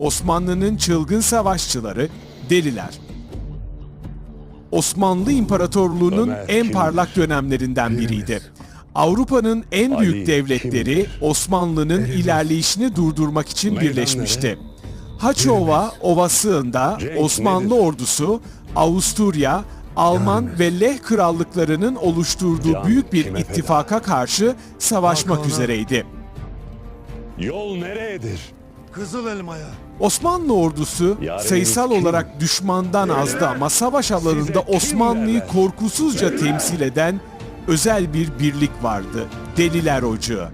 Osmanlı'nın çılgın savaşçıları deliler. Osmanlı İmparatorluğu'nun Ömer en kimdir? parlak dönemlerinden biriydi. Avrupa'nın en Ali büyük devletleri? Osmanlı'nın ilerleyişini durdurmak için Meydan birleşmişti. Haçova Ovası'nda Osmanlı nedir? ordusu Avusturya, Alman ve Leh krallıklarının oluşturduğu Can büyük bir ittifaka karşı savaşmak üzereydi. Yol nereyedir? Kızıl elmaya. Osmanlı ordusu Yaremiz sayısal kim? olarak düşmandan azdı ama savaş alanında Osmanlı'yı korkusuzca temsil eden özel bir birlik vardı. Deliler Ocağı.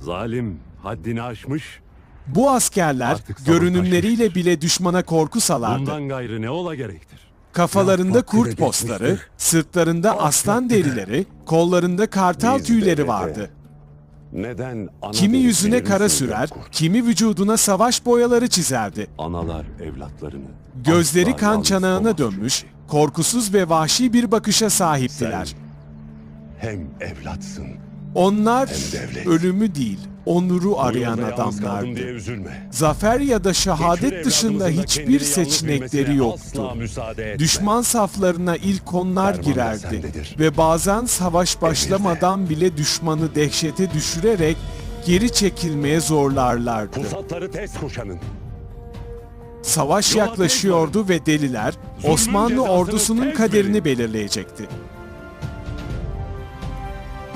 Zalim haddini aşmış, Bu askerler Artık sabır görünümleriyle bile düşmana korku salardı. bundan gayrı ne ola gerektir? Kafalarında kurt geçmiştir. postları, sırtlarında aslan derileri, kollarında kartal Biz tüyleri vardı. Neden ana Kimi deniz yüzüne kara sürer, Gökkurt? kimi vücuduna savaş boyaları çizerdi. Analar evlatlarını Gözleri asla kan yalnız çanağına olmaz dönmüş, korkusuz ve vahşi bir bakışa sahiptiler. Sen hem evlatsın. Onlar ölümü değil, onuru arayan adamlardı. Zafer ya da şehadet dışında hiçbir seçenekleri yoktu. Düşman saflarına ilk onlar girerdi ve bazen savaş başlamadan bile düşmanı dehşete düşürerek geri çekilmeye zorlarlardı. Savaş yaklaşıyordu ve deliler Osmanlı ordusunun kaderini belirleyecekti.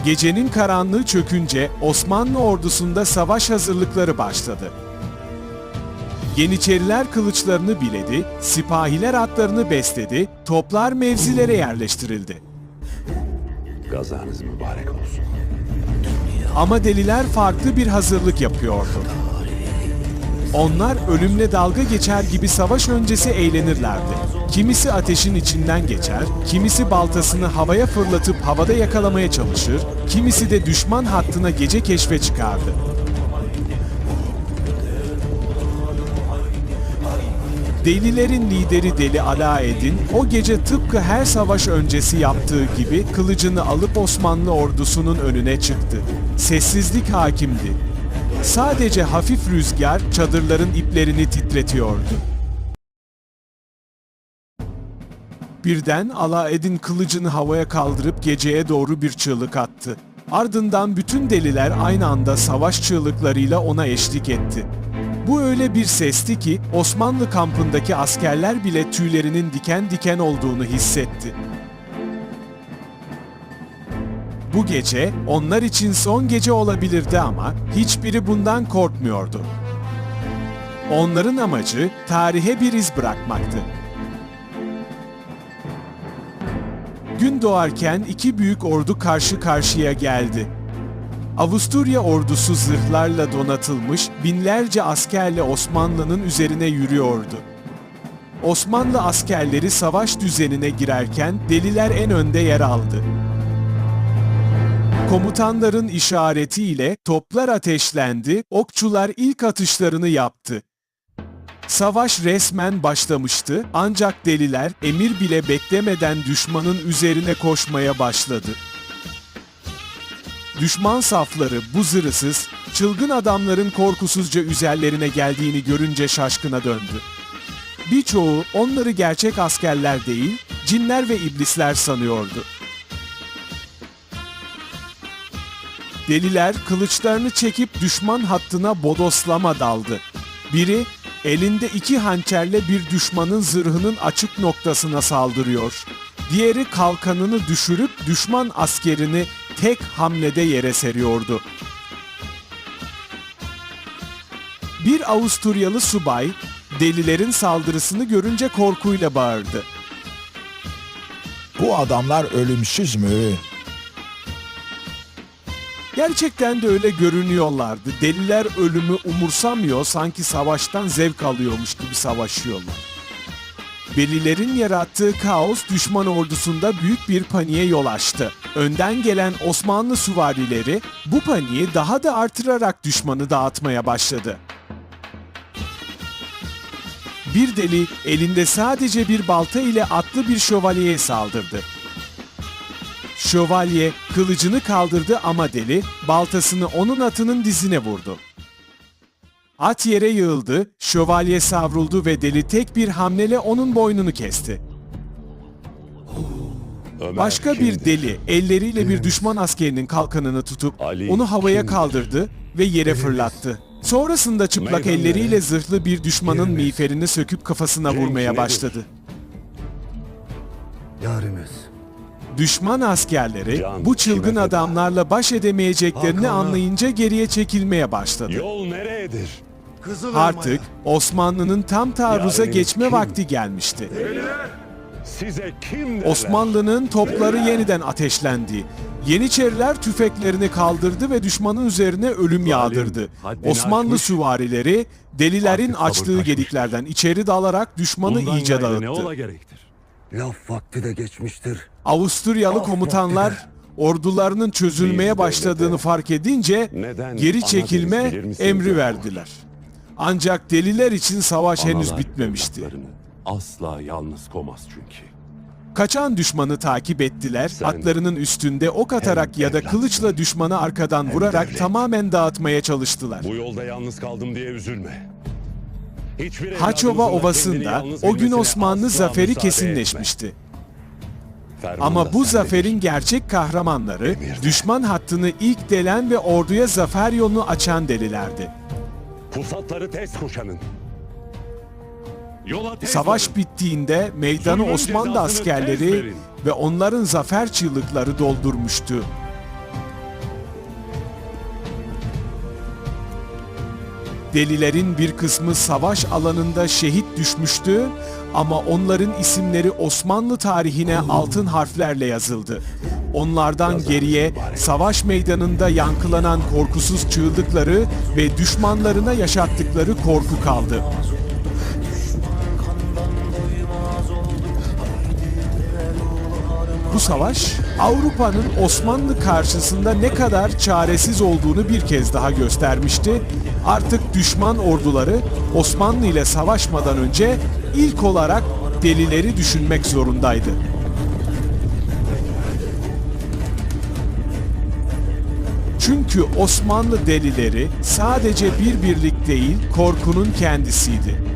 Gecenin karanlığı çökünce Osmanlı ordusunda savaş hazırlıkları başladı. Yeniçeriler kılıçlarını biledi, sipahiler atlarını besledi, toplar mevzilere yerleştirildi. Gazanız mübarek olsun. Ama deliler farklı bir hazırlık yapıyordu. Onlar ölümle dalga geçer gibi savaş öncesi eğlenirlerdi. Kimisi ateşin içinden geçer, kimisi baltasını havaya fırlatıp havada yakalamaya çalışır, kimisi de düşman hattına gece keşfe çıkardı. Delilerin lideri Deli Alaeddin o gece tıpkı her savaş öncesi yaptığı gibi kılıcını alıp Osmanlı ordusunun önüne çıktı. Sessizlik hakimdi. Sadece hafif rüzgar çadırların iplerini titretiyordu. Birden Alaeddin kılıcını havaya kaldırıp geceye doğru bir çığlık attı. Ardından bütün deliler aynı anda savaş çığlıklarıyla ona eşlik etti. Bu öyle bir sesti ki Osmanlı kampındaki askerler bile tüylerinin diken diken olduğunu hissetti. Bu gece onlar için son gece olabilirdi ama hiçbiri bundan korkmuyordu. Onların amacı tarihe bir iz bırakmaktı. Gün doğarken iki büyük ordu karşı karşıya geldi. Avusturya ordusu zırhlarla donatılmış binlerce askerle Osmanlı'nın üzerine yürüyordu. Osmanlı askerleri savaş düzenine girerken deliler en önde yer aldı. Komutanların işaretiyle toplar ateşlendi, okçular ilk atışlarını yaptı. Savaş resmen başlamıştı ancak deliler emir bile beklemeden düşmanın üzerine koşmaya başladı. Düşman safları bu zırhsız, çılgın adamların korkusuzca üzerlerine geldiğini görünce şaşkına döndü. Birçoğu onları gerçek askerler değil, cinler ve iblisler sanıyordu. Deliler kılıçlarını çekip düşman hattına bodoslama daldı. Biri elinde iki hançerle bir düşmanın zırhının açık noktasına saldırıyor. Diğeri kalkanını düşürüp düşman askerini tek hamlede yere seriyordu. Bir Avusturyalı subay delilerin saldırısını görünce korkuyla bağırdı. Bu adamlar ölümsüz mü? Gerçekten de öyle görünüyorlardı. Deliler ölümü umursamıyor, sanki savaştan zevk alıyormuş gibi savaşıyorlar. Delilerin yarattığı kaos düşman ordusunda büyük bir paniğe yol açtı. Önden gelen Osmanlı süvarileri bu paniği daha da artırarak düşmanı dağıtmaya başladı. Bir deli elinde sadece bir balta ile atlı bir şövalyeye saldırdı. Şövalye kılıcını kaldırdı ama deli baltasını onun atının dizine vurdu. At yere yığıldı, şövalye savruldu ve deli tek bir hamleyle onun boynunu kesti. Ömer Başka bir kimdir? deli elleriyle bir düşman askerinin kalkanını tutup Ali onu havaya kimdir? kaldırdı ve yere fırlattı. Sonrasında çıplak Meydan elleriyle zırhlı bir düşmanın Yerimiz. miğferini söküp kafasına Cenk vurmaya nedir? başladı. Yarimiz. Düşman askerleri Can bu çılgın adamlarla baş edemeyeceklerini Hakan'a. anlayınca geriye çekilmeye başladı. Yol nereyedir? Kızıl Artık Osmanlı'nın tam taarruza Yarın geçme kim? vakti gelmişti. Size kim derler? Osmanlı'nın topları yeniden ateşlendi. Yeniçeriler tüfeklerini kaldırdı ve düşmanın üzerine ölüm yağdırdı. haddini Osmanlı aşmış. süvarileri delilerin Artık sabır açtığı taşmış. gediklerden içeri dalarak düşmanı Bundan iyice gayrı Ne dağıttı. ola gerektir? Laf vakti de geçmiştir. Avusturyalı komutanlar ordularının çözülmeye başladığını fark edince neden geri çekilme emri verdiler. Ancak deliler için savaş henüz Analar bitmemişti. evlatlarını Asla yalnız komaz çünkü. Kaçan düşmanı takip ettiler, Sen atlarının üstünde ok atarak ya da kılıçla düşmanı arkadan vurarak devlet. tamamen dağıtmaya çalıştılar. Bu yolda yalnız kaldım diye üzülme. Haçova Ovası'nda o gün Osmanlı zaferi kesinleşmişti. Ama bu zaferin gerçek kahramanları düşman hattını ilk delen ve orduya zafer yolunu açan delilerdi. Pusatları. Yola tez Savaş bittiğinde meydanı Osmanlı askerleri ve onların zafer çığlıkları doldurmuştu. Delilerin bir kısmı savaş alanında şehit düşmüştü ama onların isimleri Osmanlı tarihine altın harflerle yazıldı. Onlardan geriye savaş meydanında yankılanan korkusuz çığlıkları ve düşmanlarına yaşattıkları korku kaldı. Bu savaş Avrupa'nın Osmanlı karşısında ne kadar çaresiz olduğunu bir kez daha göstermişti. Artık düşman orduları Osmanlı ile savaşmadan önce ilk olarak delileri düşünmek zorundaydı. Çünkü Osmanlı delileri sadece bir birlik değil, korkunun kendisiydi.